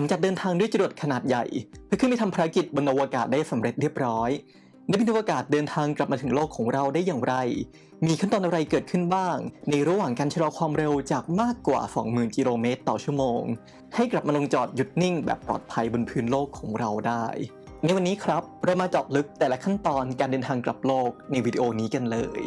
ลังจากเดินทางด้วยจรวดขนาดใหญ่ เพื่อขึ้นไปทำภารกิจบนอวกาศได้สำเร็จเรียบร้อยนักบินอวกาศเดินทางกลับมาถึงโลกของเราได้อย่างไร มีขั้นตอนอะไรเกิดขึ้นบ้าง ในระหว่างการชะลอความเร็วจากมากกว่า 20,000 กิโลเมตรต่อชั่วโมง ให้กลับมาลงจอดหยุดนิ่งแบบปลอดภัยบนพื้นโลกของเราได้ ในวันนี้ครับ เรามาเจาะลึกแต่ละขั้นตอนการเดินทางกลับโลกในวิดีโอนี้กันเลย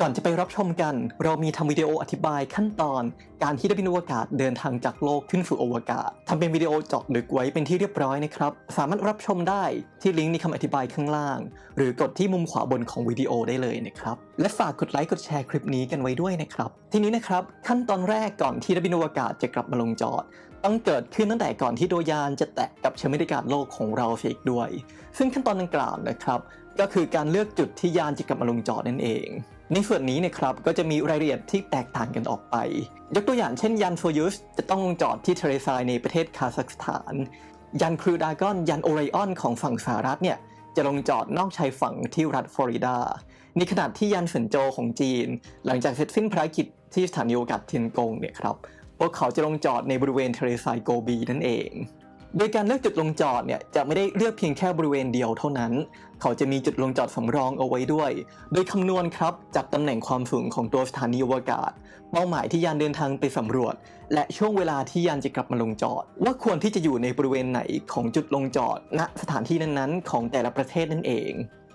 ก่อนจะไปรับชมกัน เรามีทำวิดีโออธิบายขั้นตอน การที่นับินอวกาศเดินทางจากโลกขึ้นสู่อวกาศทำเป็นวิดีโอเจาะลึกไว้เป็นที่เรียบร้อยนะครับ สามารถรับชมได้ที่ลิงก์ในคำอธิบายข้างล่าง หรือกดที่มุมขวาบนของวิดีโอได้เลยนะครับ และฝากกดไลค์กดแชร์คลิปนี้กันไว้ด้วยนะครับ ทีนี้นะครับขั้นตอนแรกก่อนที่นับินอวกาศจะกลับมาลงจอด ต้องเกิดขึ้นตั้งแต่ก่อนที่โดยานจะแตะกับชั้นบรรยากาศโลกของเราเสียอีกด้วย ซึ่งขั้นตอนดังกล่าวนะครับ ก็คือการเลือกจุดที่ยานจะกลับมาลงจอดนั่นเอง ในส่วนนี้เนะครับก็จะมีรายละเอียดที่แตกต่างกันออกไป ยกตัวอย่างเช่นยานโซยูสจะต้องลงจอดที่เทเรซายในประเทศคาซัคสถานยานครูดากอนยานโอไรออนของฝั่งสหรัฐเนี่ยจะลงจอดนอกชายฝั่งที่รัฐฟลอริดา ในขณะที่ยานเฟินโจของจีน หลังจากเสร็จสิ้นภารกิจที่สถานีอวกาศเทียนกงเนี่ยครับพวกเขาจะลงจอดในบริเวณเทเลทรายโกบีนั่นเอง โดยการเลือกจุดลงจอดเนี่ยจะไม่ได้เลือกเพียงแค่บริเวณเดียวเท่านั้น เขาจะมีจุดลงจอดสำรองเอาไว้ด้วย โดยคำนวณครับจากตำแหน่งความสูงของตัวสถานีอวกาศ เป้าหมายที่ยานเดินทางไปสำรวจ และช่วงเวลาที่ยานจะกลับมาลงจอด ว่าควรที่จะอยู่ในบริเวณไหนของจุดลงจอด ณสถานที่นั้นๆ ของแต่ละประเทศนั่นเอง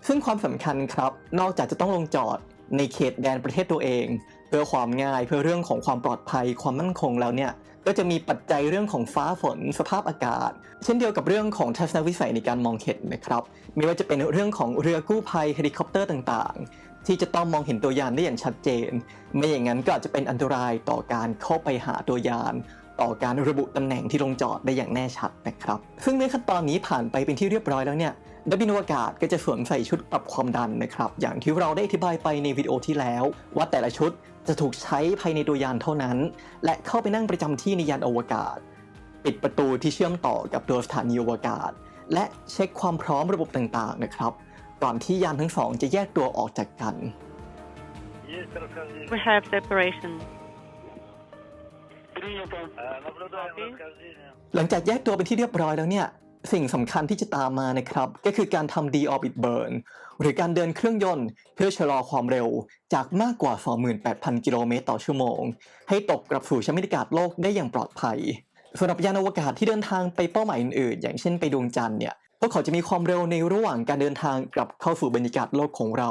ซึ่งความสำคัญครับ นอกจากจะต้องลงจอดในเขตแดนประเทศตัวเอง เพื่อความง่ายเพื่อเรื่องของความปลอดภัยความมั่นคงแล้วเนี่ย ก็จะมีปัจจัยเรื่องของฟ้าฝนสภาพอากาศ เช่นเดียวกับเรื่องของทัศนวิสัยในการมองเห็นนะครับไม่ว่าจะเป็นเรื่องของเรือกู้ภัยเฮลิคอปเตอร์ต่างๆ ที่จะต้องมองเห็นตัวยานได้อย่างชัดเจน ไม่อย่างนั้นก็อาจจะเป็นอันตรายต่อการเข้าไปหาตัวยาน ต่อการระบุตำแหน่งที่ลงจอดได้อย่างแน่ชัดนะครับ ซึ่งเมื่อขั้นตอนนี้ผ่านไปเป็นที่เรียบร้อยแล้วเนี่ย นักบินอวกาศก็จะสวมใส่ชุดปรับความดันนะครับ อย่างที่เราได้อธิบายไปในวิดีโอที่แล้ว ว่าแต่ละชุดจะถูกใช้ภายในตัวยานเท่านั้น และเข้าไปนั่งประจำที่ในยานอวกาศ ปิดประตูที่เชื่อมต่อกับตัวสถานีอวกาศ และเช็คความพร้อมระบบต่างๆนะครับก่อนที่ยานทั้งสองจะแยกตัวออกจากกัน We have separation. หลังจากแยกตัวเป็นที่เรียบร้อยแล้วเนี่ย สิ่งสำคัญที่จะตามมานะครับ ก็คือการทำ de-orbit burn หรือการเดินเครื่องยนต์ เพื่อชะลอความเร็วจากมากกว่า 28,000 กิโลเมตรต่อชั่วโมง ให้ตกกลับสู่ชั้นบรรยากาศโลกได้อย่างปลอดภัยสำหรับยานอวกาศที่เดินทางไปเป้าหมายอื่นๆ อย่างเช่นไปดวงจันทร์เนี่ยพวกเขาจะมีความเร็วในระหว่างการเดินทางกลับเข้าสู่บรรยากาศโลกของเรา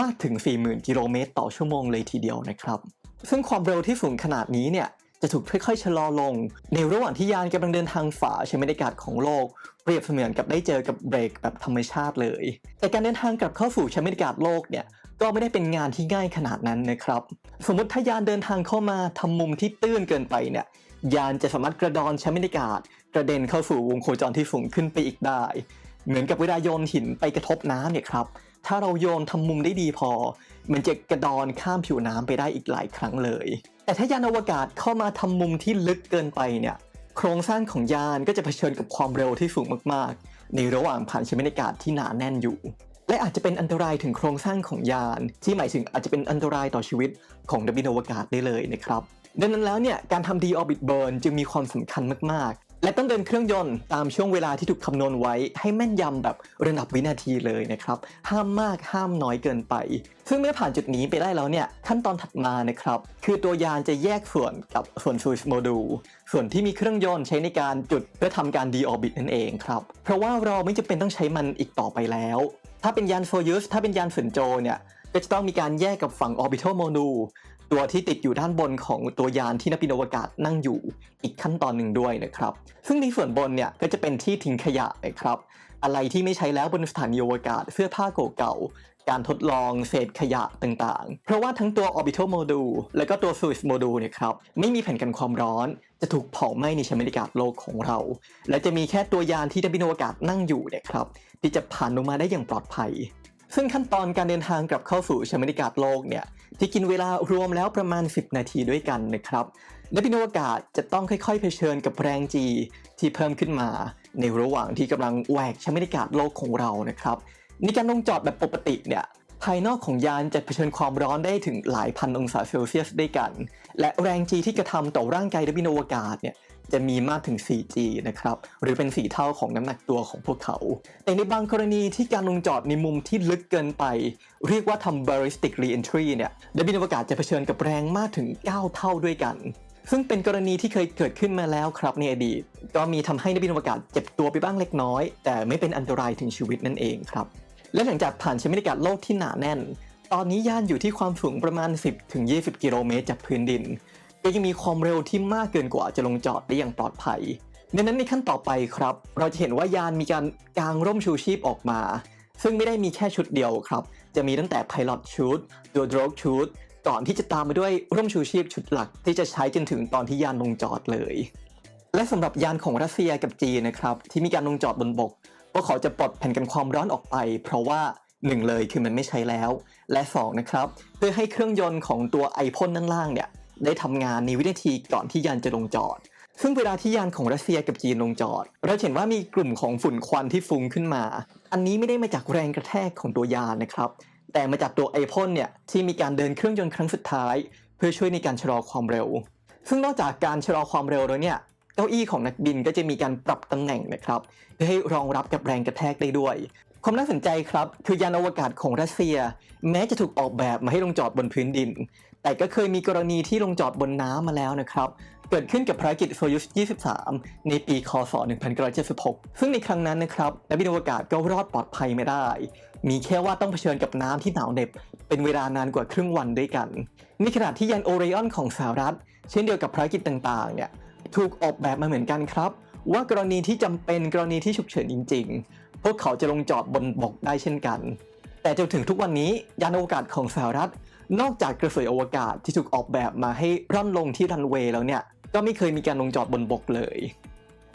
มากถึง 40,000 กิโลเมตรต่อชั่วโมงเลยทีเดียวนะครับ ซึ่งความเร็วที่สูงขนาดนี้เนี่ย จะถูกค่อยๆชะลอลง ในระหว่างที่ยานกำลังเดินทางฝ่าชั้นบรรยากาศของโลก เปรียบเสมือนกับได้เจอกับเบรกแบบธรรมชาติเลย แต่การเดินทางกลับเข้าสู่ชั้นบรรยากาศโลกเนี่ยก็ไม่ได้เป็นงานที่ง่ายขนาดนั้นนะครับ สมมติถ้ายานเดินทางเข้ามาทำมุมที่ตื้นเกินไปเนี่ยยานจะสามารถกระดอนชั้นบรรยากาศ กระเด็นเข้าสู่วงโคจรที่สูงขึ้นไปอีกได้ เหมือนกับเวลาโยนหินไปกระทบน้ำเนี่ยครับ ถ้าเราโยนทำมุมได้ดีพอ มันจะกระดอนข้ามผิวน้ำไปได้อีกหลายครั้งเลย แต่ถ้ายานอวกาศเข้ามาทำมุมที่ลึกเกินไปเนี่ย โครงสร้างของยานก็จะเผชิญกับความเร็วที่สูงมากๆ ในระหว่างผ่านชั้นบรรยากาศที่หนาแน่นอยู่ และอาจจะเป็นอันตรายถึงโครงสร้างของยาน ที่หมายถึงอาจจะเป็นอันตรายต่อชีวิตของนักบินอวกาศได้เลยนะครับดังนั้นแล้วเนี่ยการทำ de-orbit burn จึงมีความสำคัญมาก และต้องเดินเครื่องยนต์ตามช่วงเวลาที่ถูกคำนวณไว้ให้แม่นยำแบบระดับวินาทีเลยนะครับ ห้ามมากห้ามน้อยเกินไป ซึ่งเมื่อผ่านจุดนี้ไปได้แล้วเนี่ย ขั้นตอนถัดมานะครับ คือตัวยานจะแยกส่วนกับส่วน Swiss Module ส่วนที่มีเครื่องยนต์ใช้ในการจุดเพื่อทำการ de-orbit นั่นเองครับ เพราะว่าเราไม่จำเป็นต้องใช้มันอีกต่อไปแล้ว ถ้าเป็นยานโซยูสถ้าเป็นยานฝินโจเนี่ยก็จะต้องมีการแยกกับฝั่ง orbital module ตัวที่ติดอยู่ด้านบนของตัวยานที่นักบินอวกาศนั่งอยู่อีกขั้นตอนหนึ่งด้วยนะครับ ซึ่งในส่วนบนเนี่ยก็จะเป็นที่ทิ้งขยะนะครับ อะไรที่ไม่ใช้แล้วบนสถานีอวกาศเสื้อผ้าเก่าการทดลองเศษขยะต่างๆ เพราะว่าทั้งตัว orbital module และก็ตัว Swiss module เนี่ยครับ ไม่มีแผ่นกันความร้อน จะถูกเผาไหม้ในชั้นบรรยากาศโลกของเรา และจะมีแค่ตัวยานที่นักบินอวกาศนั่งอยู่เนี่ยครับ ที่จะผ่านลงมาได้อย่างปลอดภัย ซึ่งขั้นตอนการเดินทางกลับเข้าสู่ชั้นบรรยากาศโลกเนี่ยที่กินเวลารวมแล้วประมาณ 10 นาทีด้วยกันนะครับนักบินอวกาศจะต้องค่อยๆเผชิญกับแรงจีที่เพิ่มขึ้นมา ในระหว่างที่กำลังแหวกชั้นบรรยากาศโลกของเรานะครับในการลงจอดแบบปกติเนี่ยภายนอกของยานจะเผชิญความร้อนได้ถึงหลายพันองศาเซลเซียสด้วยกัน และแรง G ที่กระทำต่อร่างกายนักบินอวกาศเนี่ย จะมีมากถึง 4G นะครับ หรือเป็น 4 เท่าของน้ำหนักตัวของพวกเขา แต่ในบางกรณีที่การลงจอดในมุมที่ลึกเกินไป เรียกว่าทำ ballistic re-entry เนี่ยนักบินอวกาศจะเผชิญกับแรงมากถึง 9 เท่าด้วยกัน ซึ่งเป็นกรณีที่เคยเกิดขึ้นมาแล้วครับในอดีต ก็มีทำให้นักบินอวกาศเจ็บตัวไปบ้างเล็กน้อย แต่ไม่เป็นอันตรายถึงชีวิตนั่นเองครับ และหลังจากผ่านชั้นบรรยากาศโลกที่หนาแน่นตอนนี้ย่านอยู่ที่ความสูงประมาณ 10-20 กิโลเมตรจากพื้นดิน ก็ยังมีความเร็วที่มากเกินกว่าจะลงจอดได้อย่างปลอดภัยดังนั้นในขั้นต่อไปครับ เราจะเห็นว่ายานมีการกางร่มชูชีพออกมา ซึ่งไม่ได้มีแค่ชุดเดียวครับ จะมีตั้งแต่ Pilot ชุดตัว Drogue ชุดก่อนที่จะตามมาด้วยร่มชูชีพชุดหลัก ที่จะใช้จนถึงตอนที่ยานลงจอดเลย และสำหรับยานของรัสเซียกับจีนนะครับ ที่มีการลงจอดบนบกพวกเขาจะปลดแผ่นกันความร้อนออกไป เพราะว่าหนึ่งเลยคือมันไม่ใช้แล้ว และสองนะครับเพื่อให้เครื่องยนต์ของตัวไอพ่นด้านล่างเนี่ย ได้ทำงานในวินาทีก่อนที่ยานจะลงจอด ซึ่งเวลาที่ยานของรัสเซียกับจีนลงจอด เราเห็นว่ามีกลุ่มของฝุ่นควันที่ฟุ้งขึ้นมา อันนี้ไม่ได้มาจากแรงกระแทกของตัวยานนะครับ แต่มาจากตัวไอพ่นเนี่ยที่มีการเดินเครื่องยนต์ครั้งสุดท้าย เพื่อช่วยในการชะลอความเร็ว ซึ่งนอกจากการชะลอความเร็วแล้วเนี่ยเก้าอี้ของนักบินก็จะมีการปรับตำแหน่งนะครับ เพื่อให้รองรับกับแรงกระแทกได้ด้วย ความน่าสนใจครับ คือยานอวกาศของรัสเซีย แม้จะถูกออกแบบมาให้ลงจอดบนพื้นดิน แต่ก็เคยมีกรณีที่ลงจอดบนน้ำมาแล้วนะครับ เกิดขึ้นกับภารกิจโซยุส23 ในปีคศ 1976 ซึ่งในครั้งนั้นนะครับนักบินอวกาศก็รอดปลอดภัยไม่ได้ มีแค่ว่าต้องเผชิญกับน้ำที่หนาวเหน็บ เป็นเวลานานกว่าครึ่งวันด้วยกัน ในขณะที่ยานโอไรออนของสหรัฐ เช่นเดียวกับภารกิจต่างๆเนี่ยถูกออกแบบมาเหมือนกันครับว่ากรณีที่จำเป็นกรณีที่ฉุกเฉินจริง พวกเขาจะลงจอดบนบกได้เช่นกัน แต่จนถึงทุกวันนี้ยานอวกาศของสหรัฐ นอกจากกระสวยอวกาศที่ถูกออกแบบมาให้ร่อนลงที่รันเวย์แล้วเนี่ย ก็ไม่เคยมีการลงจอดบนบกเลย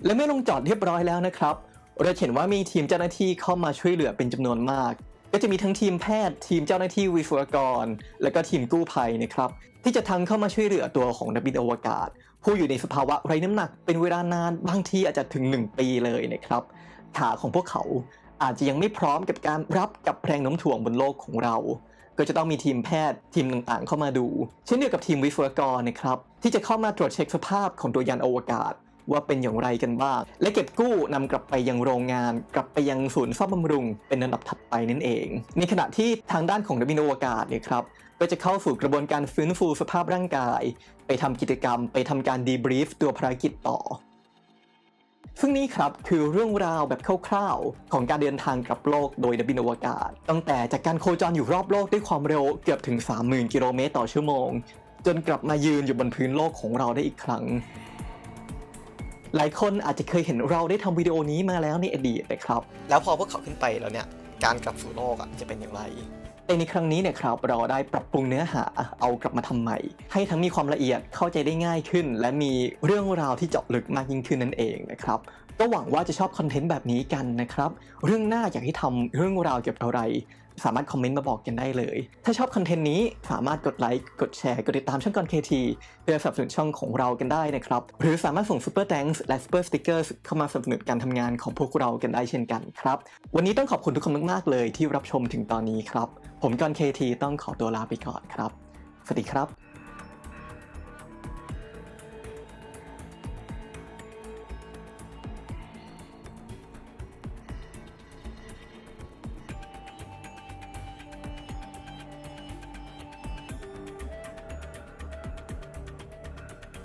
และเมื่อลงจอดเรียบร้อยแล้วนะครับเราเห็นว่ามีทีมเจ้าหน้าที่เข้ามาช่วยเหลือเป็นจำนวนมาก ก็จะมีทั้งทีมแพทย์ ทีมเจ้าหน้าที่วิศวกร และก็ทีมกู้ภัยนะครับที่จะทั้งเข้ามาช่วยเหลือตัวของนักบินอวกาศ ผู้อยู่ในสภาวะไร้น้ำหนักเป็นเวลานานบางทีอาจจะถึง 1 ปีเลยนะครับ ขาของพวกเขาอาจจะยังไม่พร้อมกับการรับกับแรงโน้มถ่วงบนโลกของเรา ก็จะต้องมีทีมแพทย์ทีมต่างๆ เข้ามาดู เช่นเดียวกับทีมวิศวกรนะครับที่จะเข้ามาตรวจเช็คสภาพของตัวยานอวกาศว่าเป็นอย่างไรกันบ้าง และเก็บกู้นำกลับไปยังโรงงาน กลับไปยังศูนย์ซ่อมบำรุง เป็นอันดับถัดไปนั่นเอง ในขณะที่ทางด้านของนักบินอวกาศเนี่ยครับ ก็จะเข้าสู่กระบวนการฟื้นฟูสภาพร่างกาย ไปทำกิจกรรม ไปทำการดีบรีฟตัวภารกิจต่อ ซึ่งนี่ครับคือเรื่องราวแบบคร่าวๆ ของการเดินทางกลับโลกโดยนักบินอวกาศ ตั้งแต่จากการโคจรอยู่รอบโลกด้วยความเร็วเกือบถึง 30,000 กิโลเมตรต่อชั่วโมง จนกลับมายืนอยู่บนพื้นโลกของเราได้อีกครั้งหลายคนอาจจะเคยเห็นเราได้ทำวิดีโอนี้มาแล้วในอดีตนะครับ แล้วพอพวกเขาขึ้นไปแล้วเนี่ย การกลับสู่โลกอะจะเป็นอย่างไร แต่ในครั้งนี้เนี่ยครับเราได้ปรับปรุงเนื้อหาเอากลับมาทำใหม่ ให้ทั้งมีความละเอียดเข้าใจได้ง่ายขึ้น และมีเรื่องราวที่เจาะลึกมากยิ่งขึ้นนั่นเองนะครับก็หวังว่าจะชอบคอนเทนต์แบบนี้กันนะครับ เรื่องหน้าอยากให้ทำเรื่องราวเกี่ยวกับอะไร สามารถคอมเมนต์มาบอกกันได้เลย ถ้าชอบคอนเทนต์นี้สามารถกดไลค์ กดแชร์ กดติดตามช่องกอนเคทีเพื่อสนับสนุนช่องของเรากันได้นะครับ หรือสามารถส่งซูเปอร์แตงส์และซูเปอร์สติ๊กเกอร์เข้ามาสนับสนุนการทำงานของพวกเรากันได้เช่นกันครับ วันนี้ต้องขอบคุณทุกคนมากๆเลยที่รับชมถึงตอนนี้ครับ ผมกอนเคทีต้องขอตัวลาไปก่อนครับ สวัสดีครับ